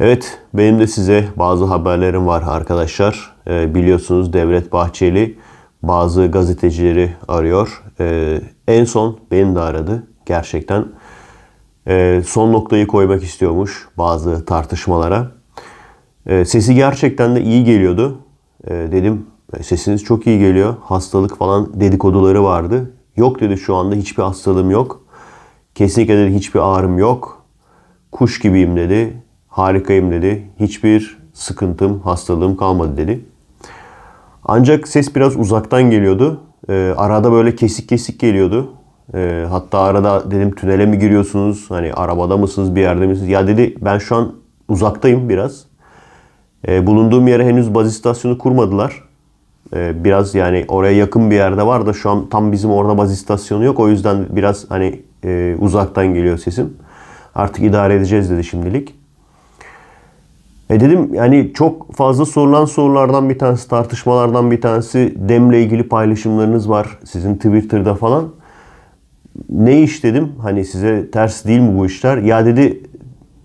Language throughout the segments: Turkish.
Evet, benim de size bazı haberlerim var arkadaşlar. Ee, biliyorsunuz Devlet Bahçeli bazı gazetecileri arıyor. Ee, en son beni de aradı gerçekten. Ee, son noktayı koymak istiyormuş bazı tartışmalara. Ee, sesi gerçekten de iyi geliyordu. Ee, dedim sesiniz çok iyi geliyor. Hastalık falan dedikoduları vardı. Yok dedi şu anda hiçbir hastalığım yok. Kesinlikle dedi hiçbir ağrım yok. Kuş gibiyim dedi. Harikayım dedi. Hiçbir sıkıntım, hastalığım kalmadı dedi. Ancak ses biraz uzaktan geliyordu. Ee, arada böyle kesik kesik geliyordu. Ee, hatta arada dedim tünele mi giriyorsunuz? Hani arabada mısınız, bir yerde misiniz? Ya dedi ben şu an uzaktayım biraz. Ee, bulunduğum yere henüz baz istasyonu kurmadılar. Ee, biraz yani oraya yakın bir yerde var da şu an tam bizim orada baz istasyonu yok. O yüzden biraz hani e, uzaktan geliyor sesim. Artık idare edeceğiz dedi şimdilik. E dedim yani çok fazla sorulan sorulardan bir tanesi, tartışmalardan bir tanesi Dem'le ilgili paylaşımlarınız var sizin Twitter'da falan. Ne iş dedim hani size ters değil mi bu işler? Ya dedi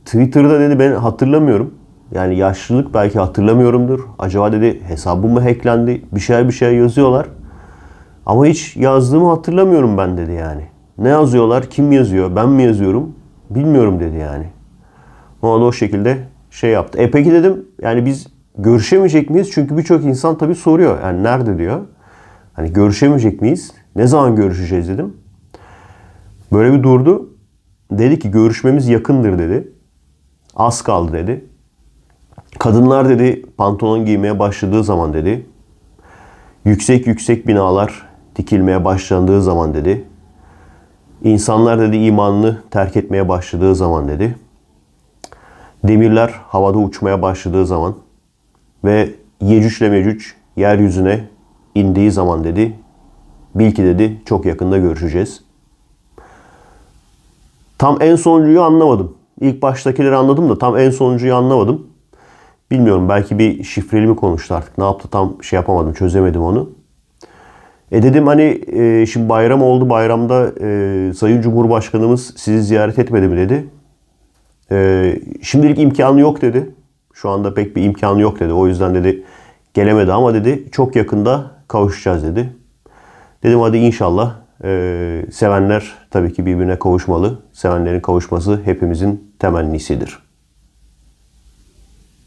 Twitter'da dedi ben hatırlamıyorum. Yani yaşlılık belki hatırlamıyorumdur. Acaba dedi hesabım mı hacklendi? Bir şeyler bir şeyler yazıyorlar. Ama hiç yazdığımı hatırlamıyorum ben dedi yani. Ne yazıyorlar? Kim yazıyor? Ben mi yazıyorum? Bilmiyorum dedi yani. Ona da o şekilde şey yaptı. E peki dedim yani biz görüşemeyecek miyiz? Çünkü birçok insan tabii soruyor. Yani nerede diyor. Hani görüşemeyecek miyiz? Ne zaman görüşeceğiz dedim. Böyle bir durdu. Dedi ki görüşmemiz yakındır dedi. Az kaldı dedi. Kadınlar dedi pantolon giymeye başladığı zaman dedi. Yüksek yüksek binalar dikilmeye başlandığı zaman dedi. İnsanlar dedi imanını terk etmeye başladığı zaman dedi. Demirler havada uçmaya başladığı zaman ve Yecüc ile Mecüc yeryüzüne indiği zaman dedi. Bil ki dedi çok yakında görüşeceğiz. Tam en sonuncuyu anlamadım. İlk baştakileri anladım da tam en sonuncuyu anlamadım. Bilmiyorum belki bir şifreli mi konuştu artık. Ne yaptı tam şey yapamadım çözemedim onu. E dedim hani e, şimdi bayram oldu bayramda e, Sayın Cumhurbaşkanımız sizi ziyaret etmedi mi dedi. E, şimdilik imkanı yok dedi. Şu anda pek bir imkanı yok dedi. O yüzden dedi gelemedi ama dedi çok yakında kavuşacağız dedi. Dedim hadi inşallah e, sevenler tabii ki birbirine kavuşmalı. Sevenlerin kavuşması hepimizin temennisidir.